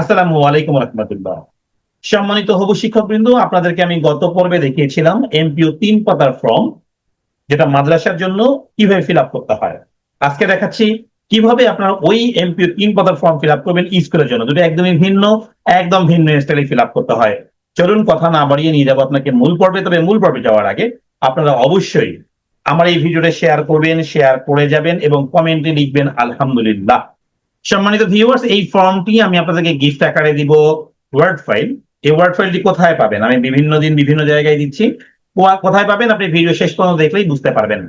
আসসালামু আলাইকুম রহমতুল্লাহ। সম্মানিত হবু শিক্ষকবৃন্দ, আপনাদেরকে আমি গত পর্বে দেখিয়েছিলাম এমপিও তিন পাতার ফর্ম, যেটা মাদ্রাসার জন্য কীভাবে ফিল করতে হয়। আজকে দেখাচ্ছি কীভাবে আপনারা ওই এমপিও তিন পাতার ফর্ম ফিল করবেন স্কুলের জন্য। দুটো একদমই ভিন্ন, একদম ভিন্ন স্টাইলে ফিল করতে হয়। চলুন কথা না বাড়িয়ে নিয়ে যাব আপনাকে মূল পর্বে, তবে মূল পর্বে যাওয়ার আগে আপনারা অবশ্যই আমার এই ভিডিওটা শেয়ার করবেন শেয়ার করে যাবেন এবং কমেন্টে লিখবেন, আলহামদুলিল্লাহ। সম্মানিত ভিউয়ার্স এই ফর্মটি আমি আপনাদেরকে গিফট আকারে দিব ওয়ার্ড ফাইল এই ওয়ার্ড ফাইলটি কোথায় পাবেন? আমি বিভিন্ন দিন বিভিন্ন জায়গায় দিচ্ছি। কোথায় পাবেন? আপনি ভিডিও শেষ পর্যন্ত দেখলেই বুঝতে পারবেন।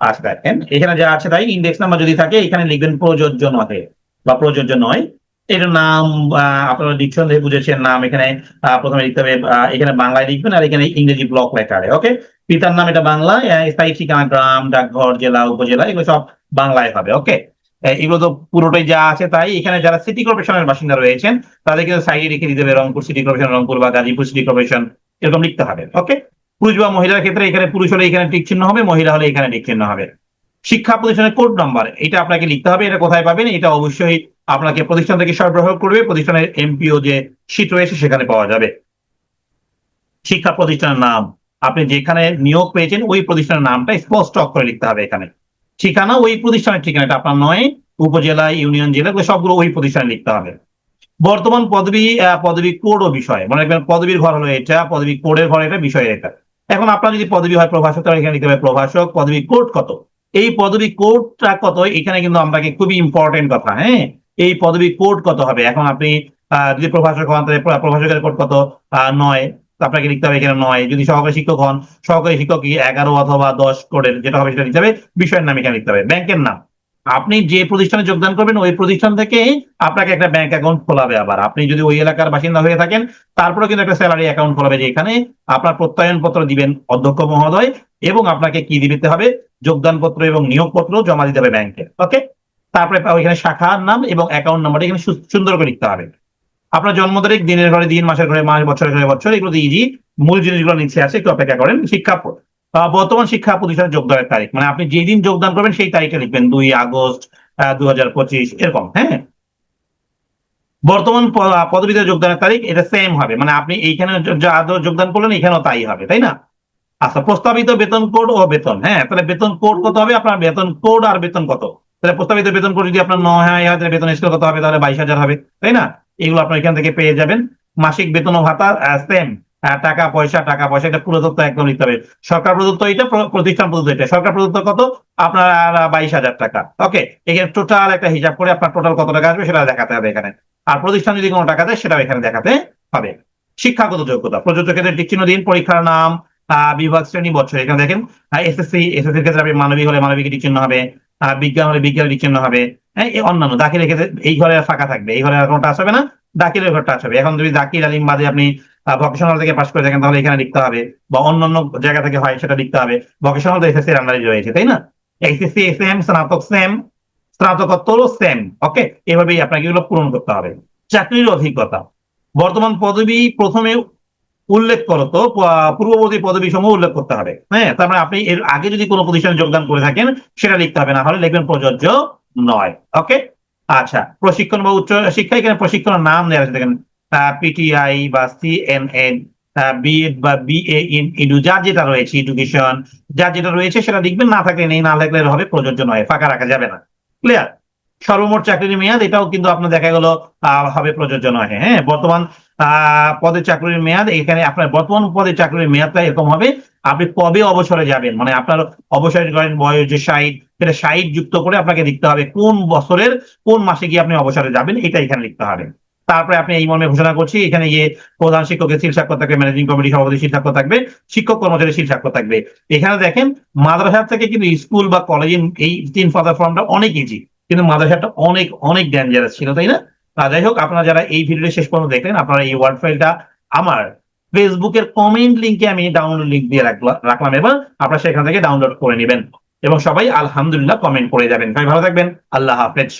আচ্ছা দেখেন এখানে যা আছে তাই ইন্ডেক্স নাম্বার যদি থাকে এখানে লিখবেন প্রযোজ্য নহে বা প্রযোজ্য নয়। এর নাম আপনারা ডিকশন দিয়ে বুঝেছেন নাম এখানে প্রথমে লিখতে হবে এখানে বাংলায় লিখবেন আর এখানে ইংরেজি ব্লক লেটারে ওকে পিতার নাম এটা আহ, স্থায়ী ঠিকানা গ্রাম ডাকঘর জেলা উপজেলা এগুলো সব বাংলায় হবে ওকে এগুলো তো পুরোটাই যা আছে তাই। এখানে যারা সিটি কর্পোরেশনের বাসিন্দা রয়েছেন, তাদের কিন্তু সাইডে রেখে দিতে হবে রংপুর সিটি কর্পোরেশন রংপুর বা গাজীপুর সিটি কর্পোরেশন এরকম লিখতে হবে ওকে পুরুষ বা মহিলার ক্ষেত্রে এখানে পুরুষ হলে এখানে টিক চিহ্ন হবে, মহিলা হলে এখানে টিক চিহ্ন হবে। শিক্ষা প্রতিষ্ঠানের কোড নাম্বার এটা আপনাকে লিখতে হবে, এটা কোথায় পাবেন? এটা অবশ্যই আপনাকে প্রতিষ্ঠান থেকে সরবরাহ করবে, প্রতিষ্ঠানের এমপিও যে শীট রয়েছে সেখানে পাওয়া যাবে। শিক্ষা প্রতিষ্ঠানের নাম, আপনি যেখানে নিয়োগ পেয়েছেন, ওই প্রতিষ্ঠানের নামটা স্পষ্ট অক্ষরে লিখতে হবে এখানে। ঠিকানা ওই প্রতিষ্ঠানের ঠিকানাটা আপনার নয়, উপজেলা, ইউনিয়ন, জেলা সবগুলো ওই প্রতিষ্ঠানে লিখতে হবে। বর্তমান পদবি পদবি কোড ও বিষয়। মনে রাখবেন পদবীর ঘর হলো এটা, পদবি কোডের ঘর এটা, বিষয় এটা। এখন আপনার যদি পদবি হয় প্রভাষক, তাহলে এখানে লিখতে হবে প্রভাষক, পদবি কোড কত? এই পদবি কোডটা কত? এখানে কিন্তু আপনাকে খুবই ইম্পর্টেন্ট কথা হ্যাঁ? এই পদবি কোড কত হবে? এখন আপনি যদি প্রভাষক হন, তাহলে প্র- প্রভাষকের কোড কত? নয়। আপনাকে লিখতে হবে এখানে নয়। যদি সহকারী শিক্ষক হন, সহকারী শিক্ষক এগারো অথবা দশ কোডের যেটা হবে সেটা লিখতে বিষয়ের নাম এখানে লিখতে হবে। ব্যাংকের নাম। আপনি যে প্রতিষ্ঠানে যোগদান করবেন, ওই প্রতিষ্ঠান থেকে আপনাকে একটা ব্যাংক অ্যাকাউন্ট খোলাবে আবার। আপনি যদি ওই এলাকার বাসিন্দা হয়ে থাকেন তারপরে কিন্তু একটা স্যালারি অ্যাকাউন্ট খোলাবে যে এখানে আপনার প্রত্যয়ন পত্র দিবেন অধ্যক্ষ মহোদয় এবং আপনাকে কি দিতে হবে? যোগদান পত্র এবং নিয়োগপত্র জমা দিতে হবে ব্যাংকে। ওকে? তারপরে ওইখানে শাখার নাম এবং অ্যাকাউন্ট নাম্বার এখানে সুন্দর করে লিখতে হবে। আপনার জন্ম তারিখ, দিনের ঘরে দিন, মাসের ঘরে মাস, বছরের ঘরে বছর, এগুলো ইজি মূল জিনিসগুলো নিচে আছে, একটু অপেক্ষা করেন। শিক্ষা বর্তমান শিক্ষা প্রতিষ্ঠানে যোগদানের তারিখ। মানে আপনি যেদিন যোগদান করবেন, সেই তারিখে লিখবেন, দুই আগস্ট দু হাজার পঁচিশ, এরকম হ্যাঁ? বর্তমান পদবিতে যোগদানের তারিখ, এটা সেম হবে। মানে আপনি এইখানে যোগদান করলেন, এখানেও তাই হবে, তাই না? আচ্ছা প্রস্তাবিত বেতন কোড ও বেতন হ্যাঁ? তাহলে বেতন কোড কত হবে? আপনার বেতন কোড আর বেতন কত? তাহলে প্রস্তাবিত বেতন কোড যদি আপনার নয় হয় বেতন স্কেল কত হবে? তাহলে বাইশ হাজার হবে, তাই না? এগুলো আপনার এখান থেকে পেয়ে যাবেন। মাসিক বেতন ও ভাতা সেম টাকা পয়সা টাকা পয়সা, এটা পুরো তথ্য একদম লিখতে হবে। সরকার প্রদত্ত এটা প্রতিষ্ঠান প্রদত্ত এটা। সরকার প্রদত্ত কত? আপনার বাইশ হাজার টাকা। ওকে, এখানে টোটাল একটা হিসাব করে আপনার টোটাল কত টাকা আসবে সেটা দেখাতে হবে এখানে। আর প্রতিষ্ঠান যদি কোনো টাকা দেয়, সেটাও এখানে দেখাতে হবে। শিক্ষাগত যোগ্যতা, প্রযোজ্য ক্ষেত্রে টিক দিন, পরীক্ষার নাম বিভাগ, শ্রেণি, বছর। এখানে দেখেন এসএসসি এসএসসি ক্ষেত্রে আপনি মানবিক হলে মানবিক টিক হবে। বিজ্ঞান হলে বিজ্ঞান চিহ্ন হবে। হ্যাঁ অন্যান্য দাখিলের ক্ষেত্রে এই ঘরে ফাঁকা থাকবে, এই ঘরে আর কোনো টাচ হবে না, দাখিলের ঘর টাচ হবে এখন যদি দাখিল আলিম বাদে আপনি ভকেশনাল থেকে পাশ করে থাকেন, তাহলে এখানে লিখতে হবে, বা অন্যান্য জায়গা থেকে হয় সেটা লিখতে হবে। ভকেশনাল তো এসএসসি এর আন্ডারে রয়েছে, তাই না? এসএসসি সেম স্নাতক সেম স্নাতকোত্তরও সেম ওকে এভাবেই আপনাকে এগুলো পূরণ করতে হবে। চাকরির অভিজ্ঞতা। বর্তমান পদবি প্রথমে উল্লেখ করো প- পূর্ববর্তী পদবি সমূহ উল্লেখ করতে হবে। হ্যাঁ তার মানে আপনি এর আগে যদি কোনো প্রতিষ্ঠানে যোগদান করে থাকেন, সেটা লিখতে হবে, না হলে লিখবেন প্রযোজ্য নয়। ওকে? আচ্ছা প্রশিক্ষণ বা উচ্চ শিক্ষা, এখানে প্রশিক্ষণের নাম দেওয়া আছে। দেখেন পিটিআই বা সিএনএন বিএড বা বিএ ইন ইডু, যার যেটা রয়েছে, এডুকেশন, যার যেটা রয়েছে, সেটা লিখবেন, না থাকলে নেই, না লাগলে হবে প্রযোজ্য নয়, ফাঁকা রাখা যাবে না। ক্লিয়ার? সর্বমোট চাকরির মেয়াদ, এটাও কিন্তু আপনার দেখা গেল হবে প্রযোজ্য নয়। হ্যাঁ বর্তমান পদের চাকরির মেয়াদ, এখানে আপনার বর্তমান পদে চাকরির মেয়াদটা এরকম হবে, আপনি কবে অবসরে যাবেন? মানে আপনার অবসর করেন বয়স যে ষাট, সেটা ষাট যুক্ত করে আপনাকে লিখতে হবে কোন বছরের, কোন মাসে গিয়ে আপনি অবসরে যাবেন এটা এখানে লিখতে হবে। তারপরে আপনি এই মর্মে ঘোষণা করছি, এখানে গিয়ে প্রধান শিক্ষকের শীল থাকবে ম্যানেজিং কমিটি সভাপতি শীল স্বাক্ষর থাকবে, শিক্ষক কর্মচারী শীল স্বাক্ষর থাকবে। এখানে দেখেন মাদ্রাসা থেকে কিন্তু স্কুল বা কলেজে এই তিন ফাদার ফর্মটা অনেক ইজি কিন্তু মাদ্রাসাটা অনেক অনেক ডেঞ্জারাস ছিল, তাই না? তা যাই হোক, আপনারা যারা এই ভিডিওটা শেষ পর্যন্ত দেখলেন, আপনারা এই ওয়ার্ড ফাইলটা আমার ফেসবুকের কমেন্ট লিঙ্কে আমি ডাউনলোড লিঙ্ক দিয়ে রাখলাম রাখলাম এবং আপনারা সেখান থেকে ডাউনলোড করে নেবেন। এবং সবাই আলহামদুলিল্লাহ কমেন্ট করে যাবেন। ভাই, ভালো থাকবেন। আল্লাহ হাফেজ।